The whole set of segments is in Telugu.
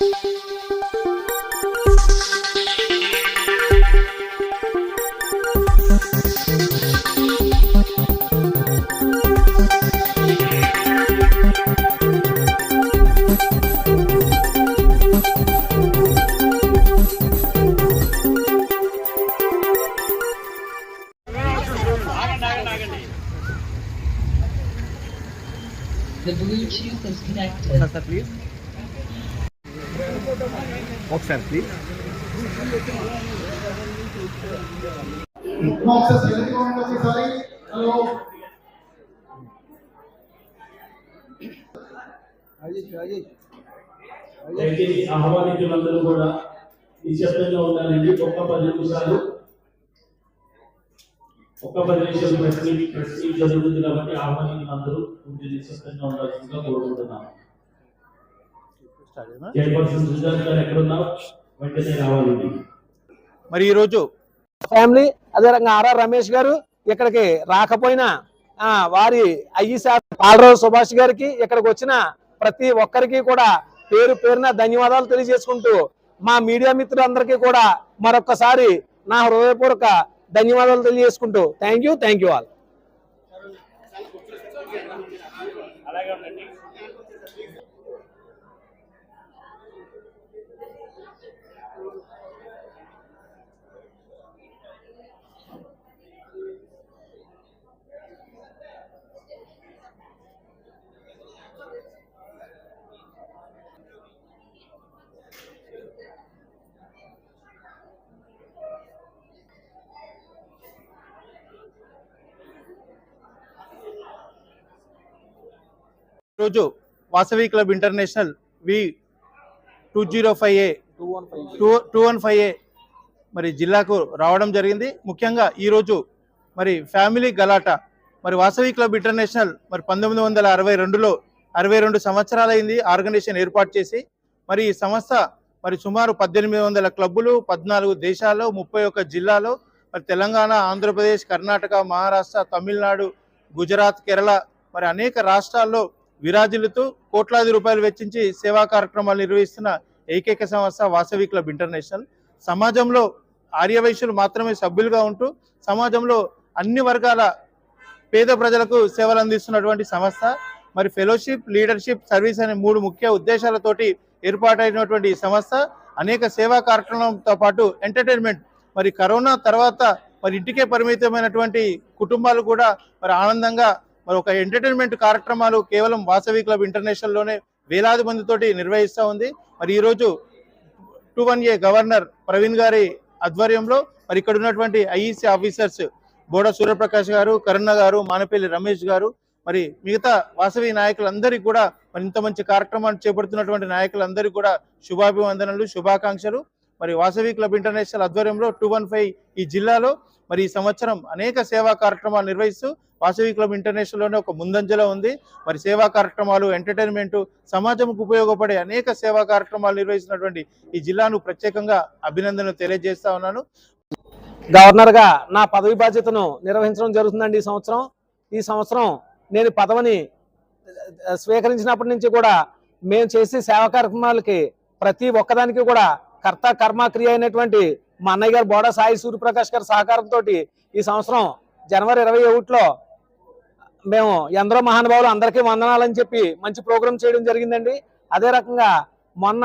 The Bluetooth is connected. Please. ఒకసారి ప్లీజ్ Boxes, దయచేసి ఆహ్వానితులందరూ కూడా నిశ్శబ్దంగా ఉండాలండి. ఒక్క పది నిమిషాలు. ఒక్క పది నిమిషాలు ప్రశ్న ప్రశ్న జరుగుతుంది కాబట్టి ఆహ్వానితులందరూ కొంచెం నిశ్శబ్దంగా ఉండాల్సిందిగా కోరుకుంటున్నాను రావాలండి మరి ఈరోజు ఫ్యామిలీ అదే రకంగా ఆర్ఆర్ రమేష్ గారు ఇక్కడికి రాకపోయినా ఆ, వారి అయ్యి సార్ పాలరావు సుభాష్ గారికి ఇక్కడికి వచ్చిన ప్రతి ఒక్కరికి కూడా పేరు పేరున ధన్యవాదాలు తెలియజేసుకుంటూ మా మీడియా మిత్రులందరికీ కూడా మరొక్కసారి నా హృదయపూర్వక ధన్యవాదాలు తెలియజేసుకుంటూ thank you thank you all ఈరోజు Vasavi club international V two zero five A two two one five A మరి జిల్లాకు రావడం జరిగింది. ముఖ్యంగా ఈరోజు మరి ఫ్యామిలీ గలాట మరి వాసవి క్లబ్ ఇంటర్నేషనల్ మరి పంతొమ్మిది వందల అరవై రెండులో అరవై రెండు సంవత్సరాలైంది ఆర్గనైజేషన్ ఏర్పాటు చేసి మరి ఈ సంస్థ మరి సుమారు పద్దెనిమిది వందల క్లబ్బులు పద్నాలుగు దేశాల్లో ముప్పై ఒక్క జిల్లాలో మరి తెలంగాణ ఆంధ్రప్రదేశ్ కర్ణాటక మహారాష్ట్ర తమిళనాడు గుజరాత్ కేరళ మరి అనేక రాష్ట్రాల్లో విరాజిల్లుతూ కోట్లాది రూపాయలు వెచ్చించి సేవా కార్యక్రమాలు నిర్వహిస్తున్న ఏకైక సంస్థ వాసవి క్లబ్ ఇంటర్నేషనల్. సమాజంలో ఆర్యవైశ్యులు మాత్రమే సభ్యులుగా ఉంటూ సమాజంలో అన్ని వర్గాల పేద ప్రజలకు సేవలు అందిస్తున్నటువంటి సంస్థ. మరి ఫెలోషిప్ లీడర్షిప్ సర్వీస్ అనే మూడు ముఖ్య ఉద్దేశాలతోటి ఏర్పాటైనటువంటి ఈ సంస్థ. అనేక సేవా కార్యక్రమంతో పాటు ఎంటర్టైన్మెంట్ మరి కరోనా తర్వాత మరి ఇంటికే పరిమితమైనటువంటి కుటుంబాలు కూడా మరి ఆనందంగా మరి ఒక ఎంటర్టైన్మెంట్ కార్యక్రమాలు కేవలం వాసవి క్లబ్ ఇంటర్నేషనల్లోనే వేలాది మందితోటి నిర్వహిస్తూ ఉంది. మరి ఈరోజు two one A governor Praveen గారి ఆధ్వర్యంలో మరి ఇక్కడ ఉన్నటువంటి ఐఈసీ ఆఫీసర్స్ బోడ సూర్యప్రకాష్ గారు కరుణ గారు మానపల్లి రమేష్ గారు మరి మిగతా వాసవి నాయకులందరికీ కూడా మరి ఇంత మంచి కార్యక్రమాన్ని చేపడుతున్నటువంటి నాయకులందరికీ కూడా శుభాభివందనలు శుభాకాంక్షలు. మరి వాసవి క్లబ్ ఇంటర్నేషనల్ ఆధ్వర్యంలో టూ వన్ ఫైవ్ ఈ జిల్లాలో మరి ఈ సంవత్సరం అనేక సేవా కార్యక్రమాలు నిర్వహిస్తూ వాసవి క్లబ్ ఇంటర్నేషనల్లోనే ఒక ముందంజలో ఉంది. మరి సేవా కార్యక్రమాలు ఎంటర్టైన్మెంట్ సమాజంకు ఉపయోగపడే అనేక సేవా కార్యక్రమాలు నిర్వహిస్తున్నటువంటి ఈ జిల్లాను ప్రత్యేకంగా అభినందనలు తెలియజేస్తా ఉన్నాను. గవర్నర్గా నా పదవి బాధ్యతను నిర్వహించడం జరుగుతుందండి ఈ సంవత్సరం. ఈ సంవత్సరం నేను పదవిని స్వీకరించినప్పటి నుంచి కూడా మేము చేసే సేవా కార్యక్రమాలకి ప్రతి ఒక్కదానికి కూడా కర్త కర్మక్రియ అయినటువంటి మా అన్నయ్య గారు బోడా సాయి సూర్యప్రకాష్ గారి సహకారంతో ఈ సంవత్సరం జనవరి ఇరవై ఒకటిలో మేము ఎందరో మహానుభావులు అందరికీ వందనాలని చెప్పి మంచి ప్రోగ్రాం చేయడం జరిగిందండి. అదే రకంగా మొన్న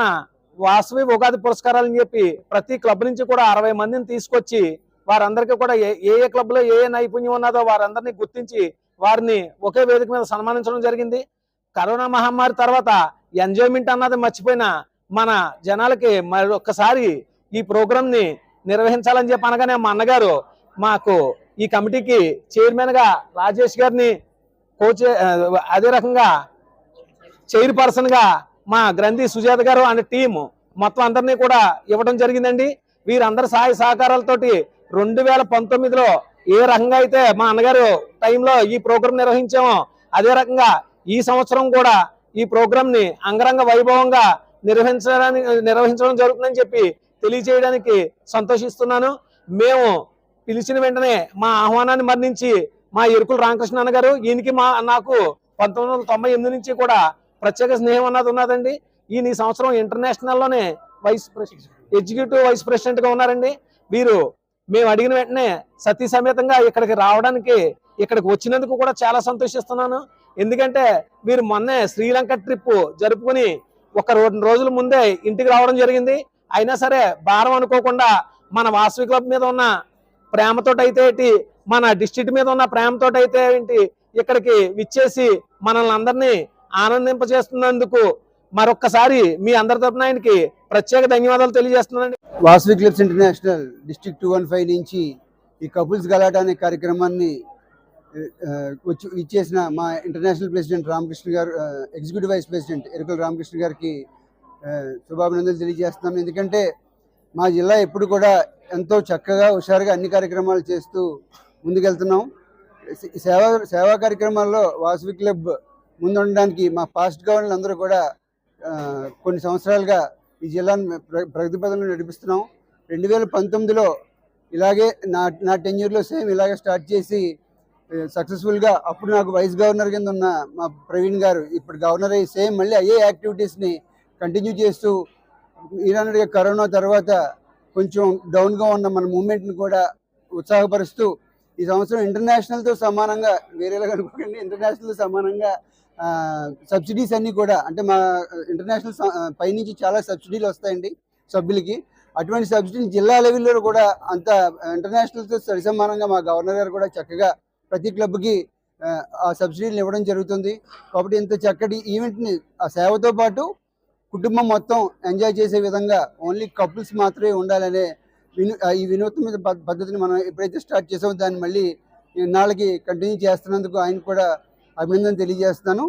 వాసవి ఉగాది పురస్కారాలు అని చెప్పి ప్రతి క్లబ్ నుంచి కూడా అరవై మందిని తీసుకొచ్చి వారందరికీ కూడా ఏ ఏ క్లబ్లో ఏ ఏ నైపుణ్యం ఉన్నదో వారందరినీ గుర్తించి వారిని ఒకే వేదిక మీద సన్మానించడం జరిగింది. కరోనా మహమ్మారి తర్వాత ఎంజాయ్మెంట్ అన్నది మర్చిపోయిన మన జనాలకి మరొక్కసారి ఈ ప్రోగ్రాంని నిర్వహించాలని చెప్పి అనగానే మా అన్నగారు మాకు ఈ కమిటీకి చైర్మన్గా రాజేష్ గారిని కోచ్ అదే రకంగా చైర్పర్సన్గా మా గ్రంథి సుజాత గారు అనే టీం మొత్తం అందరినీ కూడా ఇవ్వడం జరిగిందండి. వీరందరి సహాయ సహకారాలతోటి రెండు వేల పంతొమ్మిదిలో ఏ రకంగా అయితే మా అన్నగారు టైంలో ఈ ప్రోగ్రాం నిర్వహించామో అదే రకంగా ఈ సంవత్సరం కూడా ఈ ప్రోగ్రాంని అంగరంగ వైభవంగా నిర్వహించడానికి నిర్వహించడం జరుగుతుందని చెప్పి తెలియజేయడానికి సంతోషిస్తున్నాను. మేము పిలిచిన వెంటనే మా ఆహ్వానాన్ని మరణించి మా ఎరుకుల రామకృష్ణ అన్న గారు ఈయనకి మా నాకు పంతొమ్మిది వందల తొంభై ఎనిమిది నుంచి కూడా ప్రత్యేక స్నేహం అన్నది ఉన్నదండి. ఈయన ఈ సంవత్సరం ఇంటర్నేషనల్లోనే వైస్ ప్రెసిడెంట్ ఎగ్జిక్యూటివ్ వైస్ ప్రెసిడెంట్గా ఉన్నారండి. వీరు మేము అడిగిన వెంటనే సతీ సమేతంగా ఇక్కడికి రావడానికి ఇక్కడికి వచ్చినందుకు కూడా చాలా సంతోషిస్తున్నాను. ఎందుకంటే వీరు మొన్నే శ్రీలంక ట్రిప్ జరుపుకుని ఒక రెండు రోజుల ముందే ఇంటికి రావడం జరిగింది. అయినా సరే భారం అనుకోకుండా మన వాసవి క్లబ్ మీద ఉన్న ప్రేమతోటైతే ఏంటి మన డిస్ట్రిక్ట్ మీద ఉన్న ప్రేమతోటైతే ఏంటి ఇక్కడికి విచ్చేసి మనల్ని అందరినీ ఆనందింపజేస్తున్నందుకు మరొక్కసారి మీ అందరి తరపున ఆయనకి ప్రత్యేక ధన్యవాదాలు తెలియజేస్తున్నానండి. Vasavi clubs international district two one five నుంచి ఈ కపుల్స్ గలాటా అనే కార్యక్రమాన్ని వచ్చి ఇచ్చేసిన మా international president Ramakrishna garu executive vice president Erukala Ramakrishna గారికి శుభాభినందనలు తెలియజేస్తున్నాను ఎందుకంటే మా జిల్లా ఎప్పుడు కూడా ఎంతో చక్కగా హుషారుగా అన్ని కార్యక్రమాలు చేస్తూ ముందుకెళ్తున్నాం. సేవా సేవా కార్యక్రమాల్లో వాసవి క్లబ్ ముందుండడానికి మా పాస్ట్ గవర్నర్లు అందరూ కూడా కొన్ని సంవత్సరాలుగా ఈ జిల్లాను ప్ర- ప్రగతి నడిపిస్తున్నాం. రెండు వేల పంతొమ్మిదిలో ఇలాగే నా నా టెన్యూర్లో సేమ్ ఇలాగే స్టార్ట్ చేసి సక్సెస్ఫుల్గా అప్పుడు నాకు వైస్ గవర్నర్ కింద ఉన్న మా ప్రవీణ్ గారు ఇప్పుడు గవర్నర్ అయ్యి సేమ్ మళ్ళీ అయ్యే యాక్టివిటీస్ని కంటిన్యూ చేస్తూ మీరన్నట్టుగా కరోనా తర్వాత కొంచెం డౌన్గా ఉన్న మన మూమెంట్ని కూడా ఉత్సాహపరుస్తూ ఈ సంవత్సరం ఇంటర్నేషనల్తో సమానంగా వేరేలాగా అనుకోకండి ఇంటర్నేషనల్తో సమానంగా సబ్సిడీస్ అన్నీ కూడా అంటే మా ఇంటర్నేషనల్ పైనుంచి చాలా సబ్సిడీలు వస్తాయండి సభ్యులకి. అటువంటి సబ్సిడీని జిల్లా లెవెల్లో కూడా అంత ఇంటర్నేషనల్తో సరిసమానంగా మా గవర్నర్ గారు కూడా చక్కగా ప్రతి క్లబ్కి ఆ సబ్సిడీలు ఇవ్వడం జరుగుతుంది. కాబట్టి ఇంత చక్కటి ఈవెంట్ని ఆ సేవతో పాటు కుటుంబం మొత్తం ఎంజాయ్ చేసే విధంగా ఓన్లీ కపుల్స్ మాత్రమే ఉండాలనే విను ఈ వినూత్న ప- పద్ధతిని మనం ఎప్పుడైతే స్టార్ట్ చేసామో దాన్ని మళ్ళీ ఇన్నాళ్ళకి కంటిన్యూ చేస్తున్నందుకు ఆయన కూడా అభినందన తెలియజేస్తున్నాను.